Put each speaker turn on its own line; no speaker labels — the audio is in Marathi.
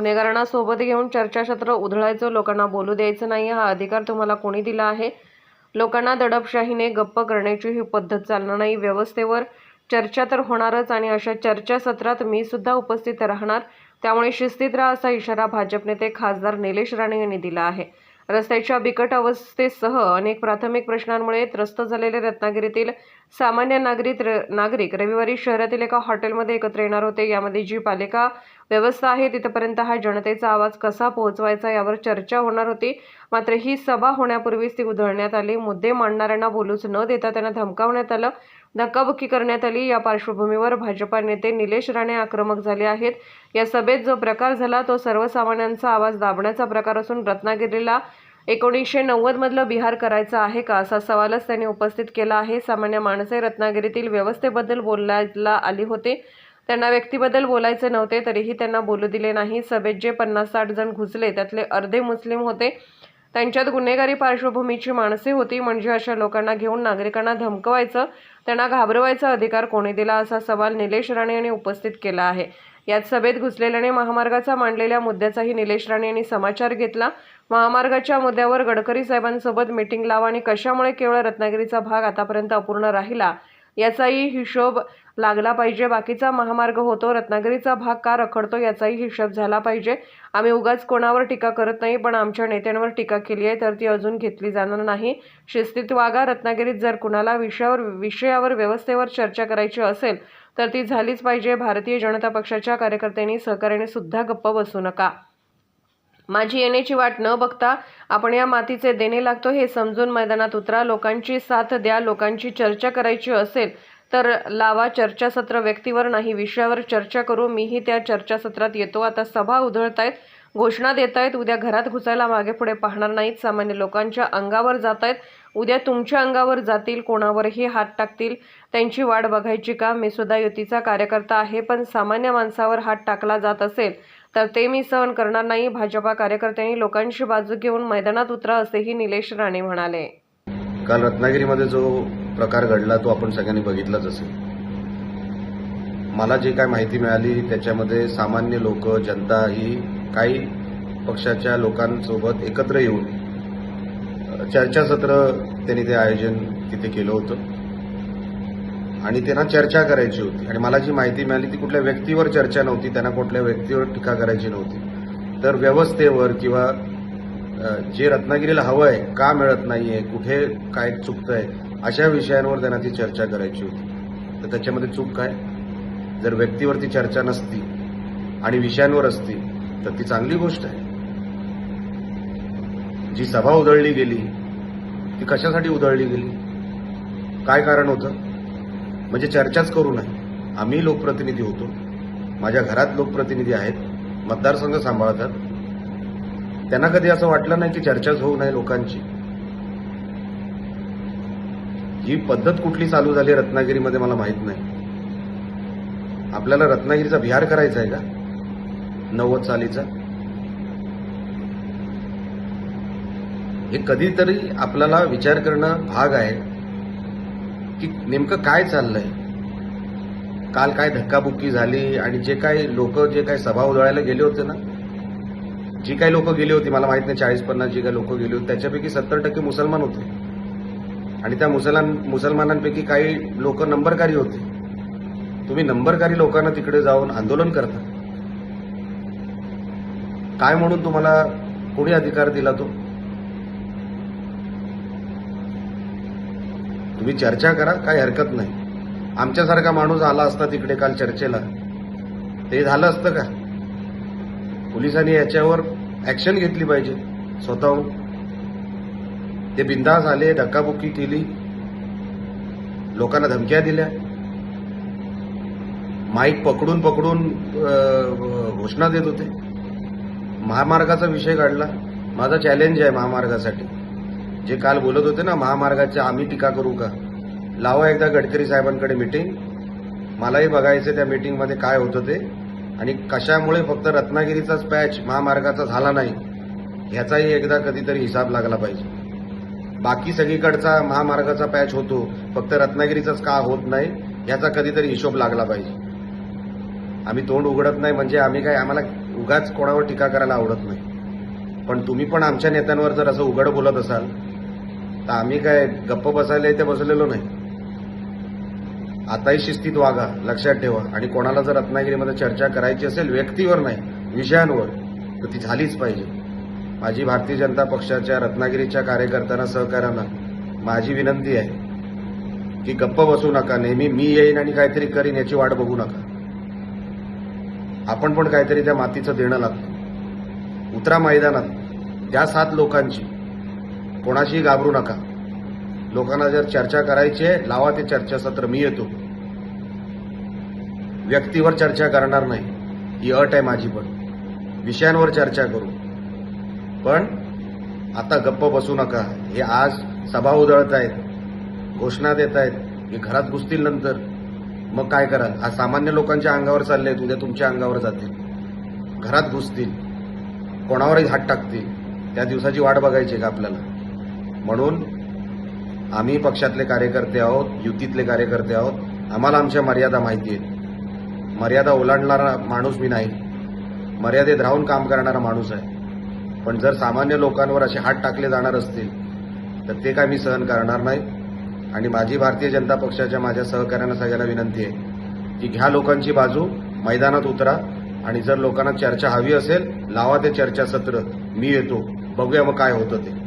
गुन्हेगारांना सोबत घेऊन चर्चासत्र उधळायचं लोकांना बोलू द्यायचं नाही हा अधिकार तुम्हाला कोणी दिला आहे? लोकांना दडपशाहीने गप्प करण्याची ही पद्धत चालणार नाही. व्यवस्थेवर चर्चा तर होणारच आणि अशा चर्चासत्रात मी सुद्धा उपस्थित राहणार. त्यामुळे शिस्तीत राहा असा इशारा भाजप नेते खासदार निलेश राणे यांनी दिला आहे. रस्त्याच्या बिकट अवस्थेसह अनेक प्राथमिक प्रश्नांमुळे त्रस्त झालेले रत्नागिरीतील सामान्य नागरिक नागरिक रविवारी शहरातील एका हॉटेलमध्ये एकत्र येणार होते. यामध्ये जी पालिका व्यवस्था आहे तिथपर्यंत हा जनतेचा आवाज कसा पोहोचवायचा यावर चर्चा होणार होती. मात्र ही सभा होण्यापूर्वीच ती उधळण्यात आली. मुद्दे मांडणाऱ्यांना बोलूच न देता त्यांना धमकावण्यात आलं. धक्काबुक्की करण्यात आली. या पार्श्वभूमीवर भाजपा नेते निलेश राणे आक्रमक झाले आहेत. या सभेत जो प्रकार झाला तो सर्वसामान्यांचा आवाज दाबण्याचा प्रकार असून रत्नागिरीला एकोणीसशे नव्वदमधलं बिहार करायचं आहे का असा सवालच त्यांनी उपस्थित केला आहे. सामान्य माणसे रत्नागिरीतील व्यवस्थेबद्दल बोलायला आली होते. त्यांना व्यक्तीबद्दल बोलायचे नव्हते तरीही त्यांना बोलू दिले नाही. सभेत जे पन्नास साठ जण घुसले त्यातले अर्धे मुस्लिम होते. त्यांच्यात गुन्हेगारी पार्श्वभूमीची माणसे होती. म्हणजे अशा लोकांना घेऊन नागरिकांना धमकवायचं त्यांना घाबरवायचा अधिकार कोणी दिला असा सवाल निलेश राणे यांनी उपस्थित केला आहे. यात सभेत घुसलेल्याने महामार्गाचा मांडलेल्या मुद्द्याचाही निलेश राणे यांनी समाचार घेतला. महामार्गाच्या मुद्द्यावर गडकरी साहेबांसोबत मिटिंग लावा आणि कशामुळे केवळ रत्नागिरीचा भाग आतापर्यंत अपूर्ण राहिला याचाही हिशोब लागला पाहिजे. बाकीचा महामार्ग होतो रत्नागिरीचा भाग का रखडतो याचाही हिशोब झाला पाहिजे. आम्ही उगाच कोणावर टीका करत नाही पण आमच्या नेत्यांवर टीका केली आहे तर ती अजून घेतली जाणार नाही. शिस्तीत वागा रत्नागिरीत जर कुणाला विषयावर विषयावर व्यवस्थेवर चर्चा करायची असेल तर ती झालीच पाहिजे. भारतीय जनता पक्षाच्या कार्यकर्त्यांनी सहकार्याने सुद्धा गप्प बसू नका. माझी येण्याची वाट न बघता आपण या मातीचे देणे लागतो हे समजून मैदानात उतरा. लोकांची साथ द्या लोकांची चर्चा करायची असेल तर लावा चर्चासत्र. व्यक्तीवर नाही विषयावर चर्चा करू. मीही त्या चर्चासत्रात येतो. आता सभा उधळतायत घोषणा देत आहेत उद्या घरात घुसायला मागे पुढे पाहणार नाहीत. सामान्य लोकांच्या अंगावर जात आहेत उद्या तुमच्या अंगावर जातील कोणावरही हात टाकतील. त्यांची वाट बघायची का? मी सुद्धा युतीचा कार्यकर्ता आहे पण सामान्य माणसावर हात टाकला जात असेल तर ते मी सहन करणार नाही. भाजपा कार्यकर्त्यांनी लोकांची बाजू घेऊन मैदानात उतरा असेही निलेश राणे म्हणाले.
काल रत्नागिरीमध्ये जो प्रकार घडला तो आपण सगळ्यांनी बघितलाच असेल. मला जी काय माहिती मिळाली त्याच्यामध्ये सामान्य लोक जनता ही काही पक्षाच्या लोकांसोबत एकत्र येऊन चर्चासत्र त्यांनी ते आयोजन तिथे केलं होतं. आणि त्यांना चर्चा करायची होती. आणि मला जी माहिती मिळाली ती कुठल्या व्यक्तीवर चर्चा नव्हती त्यांना कुठल्या व्यक्तीवर टीका करायची नव्हती. तर व्यवस्थेवर किंवा जे रत्नागिरीला हवं आहे का मिळत नाहीये कुठे काय चुकतंय अशा विषयांवर त्यांना ती चर्चा करायची होती. तर त्याच्यामध्ये चूक काय? जर व्यक्तीवरती चर्चा नसती आणि विषयांवर असती तर ती चांगली गोष्ट आहे. जी सभा उधळली गेली ती कशासाठी उधळली गेली? काय कारण होतं? म्हणजे चर्चाच करू नये. आम्ही लोकप्रतिनिधी होतो. माझ्या घरात लोकप्रतिनिधी आहेत. मतदारसंघ सांभाळतात. त्यांना कधी असं वाटलं नाही की चर्चाच होऊ नये लोकांची? ही पद्धत कुठली चालू झाली रत्नागिरीमध्ये मला माहीत नाही. आपल्याला रत्नागिरीचा विहार करायचा आहे का? नव्वद सालीचा? हे कधीतरी आपल्याला विचार करणं भाग आहे की नेमकं काय चाललंय? काल काय धक्काबुक्की झाली आणि जे काही लोक जे काही सभा उधळायला गेले होते ना जी काही लोक गेली होती मला माहीत नाही चाळीस पन्नास जी काही लोक गेली होती त्याच्यापैकी सत्तर टक्के मुसलमान होते. आणि त्या मुसलमान मुसलमानांपैकी काही लोक नंबरकारी होते. तुम्ही नंबरकारी लोकांना तिकडे जाऊन आंदोलन करता. काय म्हणून तुम्हाला कोणी अधिकार दिला तो? तुम्ही चर्चा करा काही हरकत नाही. आमच्यासारखा माणूस आला असता तिकडे काल चर्चेला. ते झालं असतं का? पोलिसांनी याच्यावर ऍक्शन घेतली पाहिजे. स्वतःहून. ते बिंदास आले धक्काबुक्की केली. लोकांना धमक्या दिल्या. माईक पकडून पकडून घोषणा देत होते. महामार्गाचा विषय काढला. माझा चॅलेंज आहे महामार्गासाठी. जे काल बोलत होते ना महामार्गाच्या आम्ही टीका करू का? लावा एकदा गडकरी साहेबांकडे मिटिंग मलाही बघायचं त्या मिटिंगमध्ये काय होतं ते. आणि कशामुळे फक्त रत्नागिरीचाच पॅच महामार्गाचा झाला नाही ह्याचाही एकदा कधीतरी हिसाब लागला पाहिजे. बाकी सगळीकडचा महामार्गाचा पॅच होतो फक्त रत्नागिरीचाच का होत नाही ह्याचा कधीतरी हिशोब लागला पाहिजे. आम्ही तोंड उघडत नाही म्हणजे आम्ही काय आम्हाला उगाच कोणावर टीका करायला आवडत नाही. पण तुम्ही पण आमच्या नेत्यांवर जर असं उघड बोलत असाल तर आम्ही काय गप्प बसायला इथे बसलेलो नाही. आताही शिस्तीत वागा लक्षात ठेवा. आणि कोणाला जर रत्नागिरीमध्ये चर्चा करायची असेल व्यक्तीवर नाही विषयांवर तर ती झालीच पाहिजे. माझी भारतीय जनता पक्षाच्या रत्नागिरीच्या कार्यकर्त्यांना सहकाऱ्यांना माझी विनंती आहे की गप्प बसू नका. नेहमी मी येईन आणि काहीतरी करीन याची वाट बघू नका. आपण पण काहीतरी त्या मातीचं देणं लागतं. उतरा मैदानात. त्या सात लोकांची. कोणाशीही घाबरू नका. लोकांना जर चर्चा करायची आहे लावा ते चर्चासत्र मी येतो. व्यक्तीवर चर्चा करणार नाही. ही अट आहे माझी पण. विषयांवर चर्चा करू. पण आता गप्प बसू नका. हे आज सभा उधळत आहेत. घोषणा देत आहेत. हे घरात घुसतील नंतर. मग काय कराल? आज सामान्य लोकांच्या अंगावर चालले उद्या तुमच्या अंगावर जातील. घरात घुसतील. कोणावरही हात टाकतील. त्या दिवसाची वाट बघायची आहे का आपल्याला? म्हणून आम्ही पक्षातले कार्यकर्ते आहोत युतीतले कार्यकर्ते आहोत. आम्हाला आमच्या मर्यादा माहिती आहेत. मर्यादा ओलांडणारा माणूस मी नाही. मर्यादेत राहून काम करणारा माणूस आहे. पण जर सामान्य लोकांवर असे हात टाकले जाणार असतील तर ते काय मी सहन करणार नाही? आणि माझी भारतीय जनता पक्षाच्या माझ्या सहकाऱ्यांना सगळ्यांना विनंती आहे की घ्या लोकांची बाजू मैदानात उतरा आणि जर लोकांना चर्चा हवी असेल लावा ते चर्चासत्र. मी येतो. बघूया मग काय होतं ते.